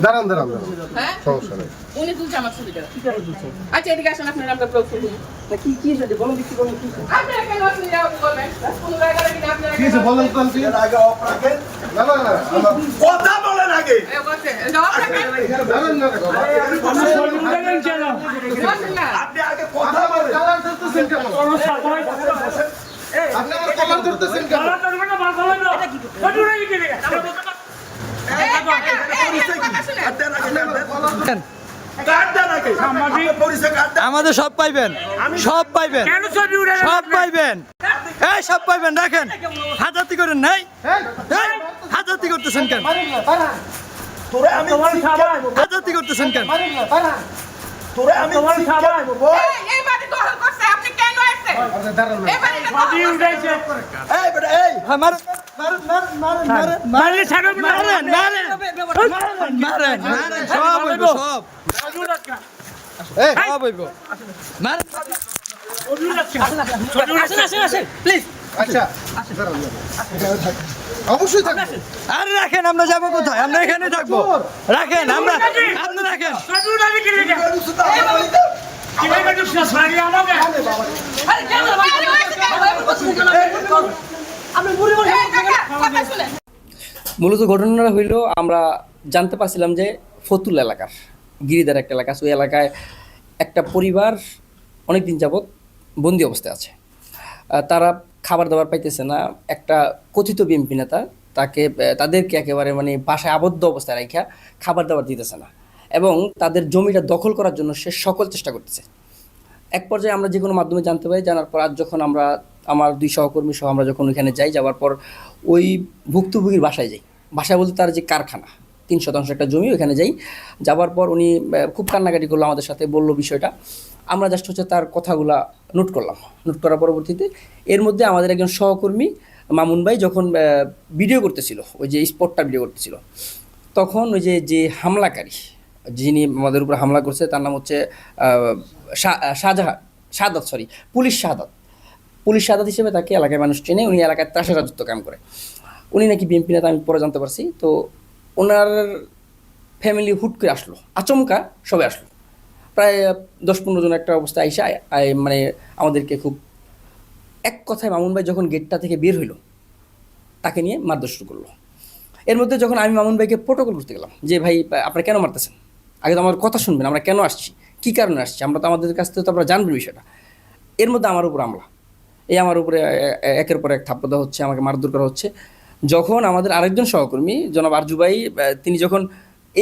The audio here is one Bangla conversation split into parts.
দাঁড়ান দাঁড়ান হ্যাঁ? সমস্যা নেই। উনি তুলছে আমার ছবিটা। আচ্ছা এদিকে আসেন আপনারা আমরা ব্লগ করব কি কি যদি বলুন কি বলুন কি আপনারা কেন আপনি যাও বলেন হ্যাঁ? কোন জায়গা থেকে আপনারা কি বলেন কোন আগে অফ না না না কথা বলেন আগে। কথা বলেন। কি আমাদের সব পাইবেন সব পাইবেন সব পাইবেন। এই সব পাইবেন রাখেন। হাজাতি করেন নাই? এই, হাজাতি করতেছেন কেন? তোরে আমি শিক্ষা- হাজাতি করতেছেন কেন? তোরে আমি অবশ্যই আর রাখেন আমরা যাব কোথায় আমরা এখানে থাকব রাখেন আমরা রাখেন মূলত ঘটনাটা হইল, আমরা জানতে পারছিলাম যে ফতুল এলাকার গিরিদার একটা এলাকা। ওই এলাকায় একটা পরিবার অনেক দিন যাবৎ বন্দি অবস্থায় আছে। তারা খাবার দাবার পাইতেছে না। একটা কথিত বিএমপি নেতা তাকে তাদেরকে একেবারে মানে বাসায় আবদ্ধ অবস্থায় রাখা খাবার দাবার দিতেছে না। এবং তাদের জমিটা দখল করার জন্য সে সকল চেষ্টা করতেছে। এক পর্যায়ে আমরা যে কোনো মাধ্যমে জানতে পারি, জানার পর আজ যখন আমরা, আমার দুই সহকর্মী সহ আমরা যখন ওইখানে যাই, যাওয়ার পর ওই ভুক্তভোগীর বাসায় যাই। বাসায় বলতে তার যে কারখানা, তিন শতাংশ একটা জমি, ওইখানে যাই। যাওয়ার পর উনি খুব কান্নাকাটি করল আমাদের সাথে, বলল বিষয়টা। আমরা জাস্ট হচ্ছে তার কথাগুলা নোট করলাম। নোট করার পরবর্তীতে এর মধ্যে আমাদের একজন সহকর্মী মামুন ভাই যখন ভিডিও করতেছিল, ওই যে স্পটটা ভিডিও করতেছিল, তখন ওই যে যে হামলাকারী যিনি আমাদের উপর হামলা করছে, তার নাম হচ্ছে Shahjahan, Shahadat sorry police Shahadat. Police Shahadat হিসেবে তাকে এলাকায় মানুষ চেনে, উনি এলাকায় ত্রাসের রাজত্ব কাম করে। উনি নাকি বিএনপি নেতা, আমি পরে জানতে পারছি। তো ওনার ফ্যামিলি হুট করে আসলো, আচমকা সবাই আসলো। প্রায় দশ পনেরো জন একটা অবস্থা আইসা, আই- মানে আমাদেরকে খুব, এক কথায় মামুন ভাই যখন গেটটা থেকে বের হইল, তাকে নিয়ে মারধর শুরু করল। এর মধ্যে যখন আমি মামুন ভাইকে প্রোটোকল করতে গেলাম, যে ভাই, আপনারা কেন মারতেছেন? আগে তো আমার কথা শুনবেন, আমরা কেন আসছি? কী কারণে আসছি? আমরা তো আমাদের কাছ থেকে তো আমরা জানবেন বিষয়টা। এর মধ্যে আমার উপর আমলা এই আমার উপরে একের পর এক থাপ্পড় দেওয়া হচ্ছে, আমাকে মারধর করা হচ্ছে। যখন আমাদের আরেকজন সহকর্মী, জনাব আরজুবাই তিনি যখন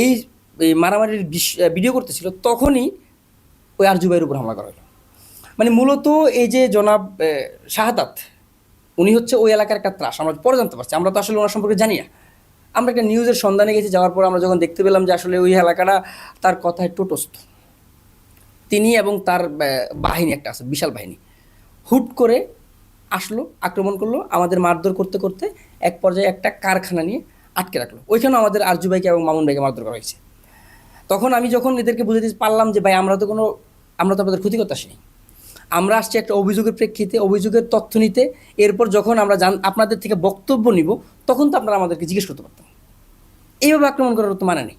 এই মারামারির ভিডিও করতেছিল, তখনই ওই আরজুবাইয়ের উপর হামলা করা হলো। মানে মূলত এই যে জনাব শাহাদাত, উনি হচ্ছে ওই এলাকার একটা ত্রাস আমরা পরে জানতে পারছি, আমরা তো আসলে ওনার সম্পর্কে জানি না। আমরা একটা নিউজের সন্ধানে গেছি, যাওয়ার পর আমরা যখন দেখতে পেলাম যে আসলে ওই এলাকাটা তার কথায় টোটস্থ। তিনি এবং তার বাহিনী একটা আছে, বিশাল বাহিনী। হুট করে আসলো, আক্রমণ করল, আমাদের মারধর করতে করতে এক পর্যায়ে একটা কারখানা নিয়ে আটকে রাখল। ওইখানেও আমাদের আরজু ভাইকে এবং মামুন ভাইকে মারধর করা হয়েছে। তখন আমি যখন এদেরকে বুঝাতে পারলাম যে, ভাই, আমরা তো কোনো, আমরা তো আপনাদের ক্ষতি করতে আসিনি। আমরা আসছি একটা অভিযোগের প্রেক্ষিতে, অভিযোগের তথ্য নিতে। এরপর যখন আমরা জান, আপনাদের থেকে বক্তব্য নিব তখন তো আপনারা আমাদেরকে জিজ্ঞেস করতে পারতেন। এইভাবে আক্রমণ করার তো মানে নেই।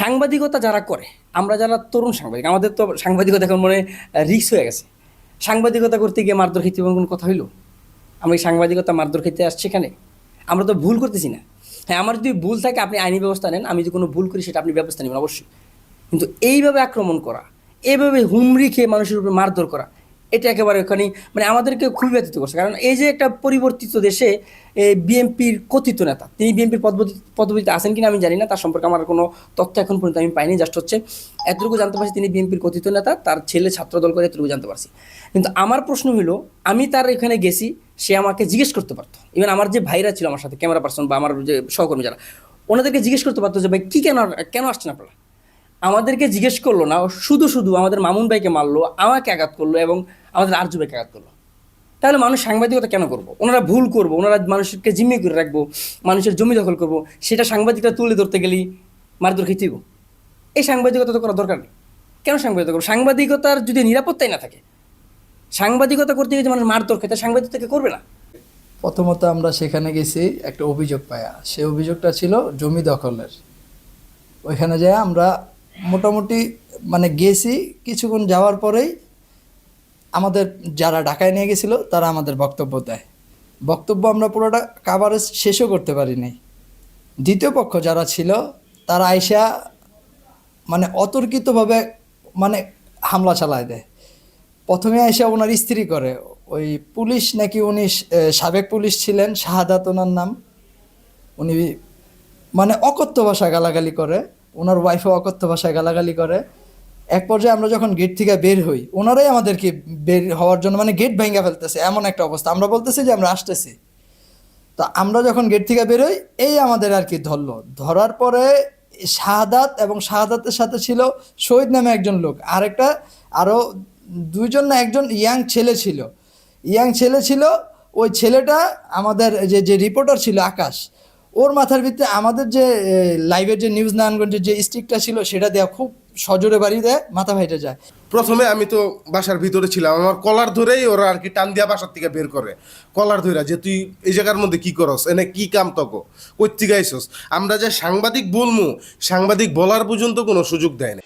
সাংবাদিকতা যারা করে, আমরা যারা তরুণ সাংবাদিক, আমাদের তো সাংবাদিকতা এখন মনে রিক্স হয়ে গেছে। সাংবাদিকতা করতে গিয়ে মারধর খেতে কোনো কথা হইল? আমরা এই সাংবাদিকতা মারধর খেতে আসছি এখানে? আমরা তো ভুল করতেছি না। হ্যাঁ আমার যদি ভুল থাকে, আপনি আইনি ব্যবস্থা নেন। আমি যদি কোনো ভুল করি, সেটা আপনি ব্যবস্থা নেবেন অবশ্যই। কিন্তু এইভাবে আক্রমণ করা এইভাবে হুমড়ি খেয়ে মানুষের উপরে মারধর করা এটা একেবারে ওখানে মানে আমাদেরকে খুবই ব্যতীত করছে। কারণ এই যে একটা পরিবর্তিত দেশে বিএনপির কথিত নেতা, তিনি বিএনপির পদবি, পদবিতে আছেন কিনা আমি জানি না, তার সম্পর্কে আমার কোনো তথ্য এখন পর্যন্ত আমি পাইনি জাস্ট হচ্ছে এতটুকু জানতে পারছি তিনি বিএনপির কথিত নেতা, তার ছেলে ছাত্র দল করে এতটুকু জানতে পারছি। কিন্তু আমার প্রশ্ন হলো আমি তার এখানে গেছি, সে আমাকে জিজ্ঞেস করতে পারতো। ইভেন আমার যে ভাইরা ছিল আমার সাথে ক্যামেরা পার্সন বা আমার যে সহকর্মী যারা, ওনাদেরকে জিজ্ঞেস করতে পারতো যে, ভাই, কী কেন কেন আসছেন আপনারা? আমাদেরকে জিজ্ঞেস করল না শুধু শুধু আমাদের মামুন ভাইকে মারলো, আমাকে আঘাত করল এবং আমাদের আরজু ভাইকে আঘাত করল। তাহলে মানুষ সাংবাদিকতা কেন করব? ওনারা ভুল করব, ওনারা মানুষকে জিম্মি করে রাখব, মানুষের জমি দখল করব, সেটা সাংবাদিকতা তুলে ধরতে গেলেই মারধর খেতেইব এই সাংবাদিকতা তো করার দরকার নেই। কেন সাংবাদিকতা করব? সাংবাদিকতার যদি নিরাপত্তাই না থাকে, সাংবাদিকতা করতে গিয়ে মানুষ মারধর খেতে সাংবাদিকতা করবে না। প্রথমত আমরা সেখানে গেছি, একটা অভিযোগ পায়া। সে অভিযোগটা ছিল জমি দখলের। ওইখানে যেয়ে আমরা মোটামুটি মানে গেছি কিছুক্ষণ যাওয়ার পরেই আমাদের যারা ঢাকায় নিয়ে গেছিল, তারা আমাদের বক্তব্য দেয়। বক্তব্য আমরা পুরোটা কাভারেজ শেষও করতে পারি নাই। দ্বিতীয় পক্ষ যারা ছিল, তারা আইসা মানে অতর্কিতভাবে মানে হামলা চালায় দেয়। প্রথমে আইসা ওনার স্ত্রী করে, ওই পুলিশ নাকি উনি সাবেক পুলিশ ছিলেন, শাহাদাত ওনার নাম। উনি মানে অকথ্য ভাষা গালাগালি করে। ওনার ওয়াইফও অকথ্য ভাষায় গালাগালি করে। এক পর্যায়ে আমরা যখন গেট থেকে বের হই, ওনারাই আমাদেরকে বের হওয়ার জন্য মানে গেট ভেঙে ফেলতেছে, এমন একটা অবস্থা। আমরা বলতেছি যে আমরা আসতেছি। তো আমরা যখন গেট থেকে বেরোই এই আমাদের আর কি ধরলো। ধরার পরে শাহাদাত এবং শাহাদাতের সাথে ছিল শহীদ নামে একজন লোক। আরেকটা আরও দুইজন না একজন ইয়াং ছেলে ছিল। ইয়াং ছেলে ছিল, ওই ছেলেটা আমাদের যে যে রিপোর্টার ছিল আকাশ ওর মাথার ভিতরে আমাদের যে লাইভের যে নিউজ নারায়ণগঞ্জের যে স্টিকটা ছিল, সেটা দেওয়া খুব সজোরে বাড়ি দেয়, মাথা ফাইটে যায়। প্রথমে আমি তো বাসার ভিতরে ছিলাম, আমার কলার ধরেই ওরা আর কি টান দিয়া বাসার থেকে বের করে। কলার ধরে যে তুই এই জায়গার মধ্যে কি করস, এনে কি কাম তকো? কই আইসস? আমরা যে সাংবাদিক বলমু, সাংবাদিক বলার পর্যন্ত কোনো সুযোগ দেয় না